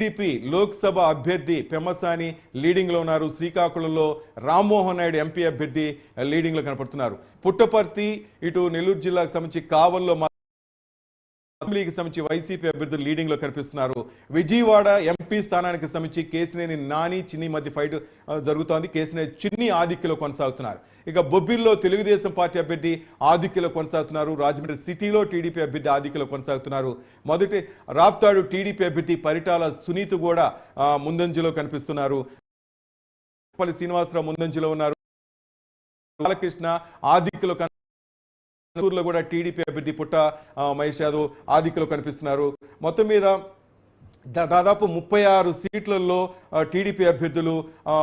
TDP Lok Sabha అభ్యర్థి పెమ్మసాని లీడింగ్లో ఉన్నారు. శ్రీకాకుళంలో రామ్మోహన్ నాయుడు ఎంపీ అభ్యర్థి లీడింగ్లో కనపడుతున్నారు. పుట్టపర్తి ఇటు నెల్లూరు జిల్లాకు సంబంధించి కావల్లో మా- అసెంబ్లీకి సంబంధించి వైసీపీ అభ్యర్థులు లీడింగ్లో కనిపిస్తున్నారు. విజయవాడ ఎంపీ స్థానానికి సంబంధించి కేసినేని నాని చిన్ని మధ్య ఫైట్ జరుగుతోంది. కేసినేని చిన్ని ఆధిక్యలో కొనసాగుతున్నారు. ఇక బొబ్బిల్లో తెలుగుదేశం పార్టీ అభ్యర్థి ఆధిక్యలో కొనసాగుతున్నారు. రాజమండ్రి సిటీలో టీడీపీ అభ్యర్థి ఆధిక్యలో కొనసాగుతున్నారు. మొదటి రాప్తాడు టీడీపీ అభ్యర్థి పరిటాల సునీత్ కూడా ముందంజలో కనిపిస్తున్నారు. శ్రీనివాసరావు ముందంజలో ఉన్నారు. బాలకృష్ణ ఆధిక్యలో కన్- కూడా టీడీపీ అభ్యర్థి పుట్ట మహేష్ యాదవ్ ఆధిక్యలో కనిపిస్తున్నారు. మొత్తం మీద దాదాపు ముప్పై ఆరు సీట్లలో టీడీపీ అభ్యర్థులు ఆ,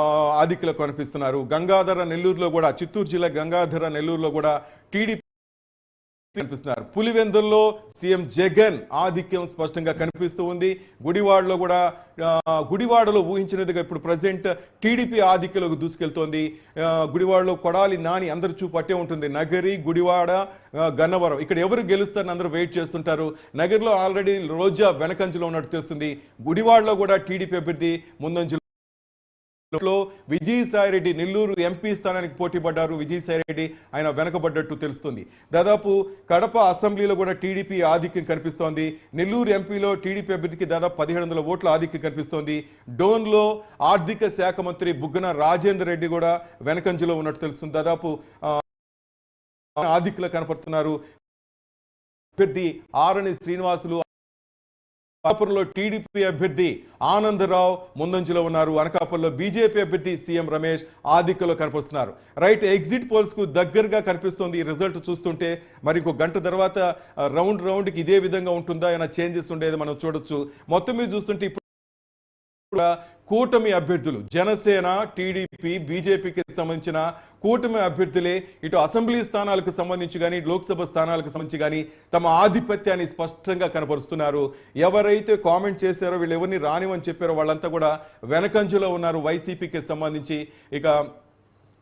ఆధిక్యలో కనిపిస్తున్నారు. గంగాధర నెల్లూరులో కూడా చిత్తూరు జిల్లా గంగాధర నెల్లూరులో కూడా టీడీపీ కనిపిస్తున్నారు పులివెందుల్లో సీఎం జగన్ ఆధిక్యం స్పష్టంగా కనిపిస్తూ ఉంది. గుడివాడలో కూడా గుడివాడలో ఊహించినదిగా ఇప్పుడు ప్రజెంట్ టీడీపీ ఆధిక్యంలోకి దూసుకెళ్తోంది. గుడివాడలో కొడాలి నాని అందరు చూపట్టే ఉంటుంది. నగరి గుడివాడ గన్నవరం. ఇక్కడ ఎవరు గెలుస్తారని అందరూ వెయిట్ చేస్తుంటారు. నగరిలో ఆల్రెడీ రోజా వెనకంజలో ఉన్నట్టు తెలుస్తుంది. గుడివాడలో కూడా టీడీపీ అభ్యర్థి ముందంజలో లో విజయసాయి రెడ్డి నెల్లూరు ఎంపీ స్థానానికి పోటీ పడ్డారు. విజయసాయి రెడ్డి ఆయన వెనకబడ్డట్టు తెలుస్తుంది. దాదాపు కడప అసెంబ్లీలో కూడా టీడీపీ ఆధిక్యం కనిపిస్తోంది. నెల్లూరు ఎంపీలో టీడీపీ అభ్యర్థికి దాదాపు పదిహేడు వందల ఓట్ల ఆధిక్యం కనిపిస్తోంది. డోన్లో ఆర్థిక శాఖ మంత్రి బుగ్గన రాజేందర్ రెడ్డి కూడా వెనకంజలో ఉన్నట్టు తెలుస్తుంది. దాదాపు ఆ, ఆధిక్యులు కనపడుతున్నారు. అభ్యర్థి ఆరణి శ్రీనివాసులు అనకాపురంలో టీడీపీ అభ్యర్థి ఆనందరావు ముందంజలో ఉన్నారు. అనకాపురంలో బీజేపీ అభ్యర్థి సీఎం రమేష్ ఆధిక్యంలో కనిపిస్తున్నారు. రైట్ ఎగ్జిట్ పోల్స్కు దగ్గరగా కనిపిస్తోంది ఈ రిజల్ట్ చూస్తుంటే. మరి ఇంకో గంట తర్వాత రౌండ్ రౌండ్కి ఇదే విధంగా ఉంటుందా? ఏమైనా చేంజెస్ ఉండేది మనం చూడొచ్చు. మొత్తం మీద చూస్తుంటే ఇప్పుడు కూటమి అభ్యర్థులు జనసేన టీడీపీ బీజేపీకి సంబంధించిన కూటమి అభ్యర్థులే ఇటు అసెంబ్లీ స్థానాలకు సంబంధించి కానీ లోక్సభ స్థానాలకు సంబంధించి కానీ తమ ఆధిపత్యాన్ని స్పష్టంగా కనపరుస్తున్నారు. ఎవరైతే కామెంట్ చేశారో వీళ్ళు ఎవరిని రానివని చెప్పారో వాళ్ళంతా కూడా వెనకంజులో ఉన్నారు వైసీపీకి సంబంధించి. ఇక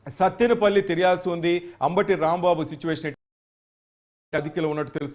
సత్తెనపల్లి తెలియాల్సి ఉంది. అంబటి రాంబాబు సిచ్యువేషన్ అధికలో ఉన్నట్టు తెలుసు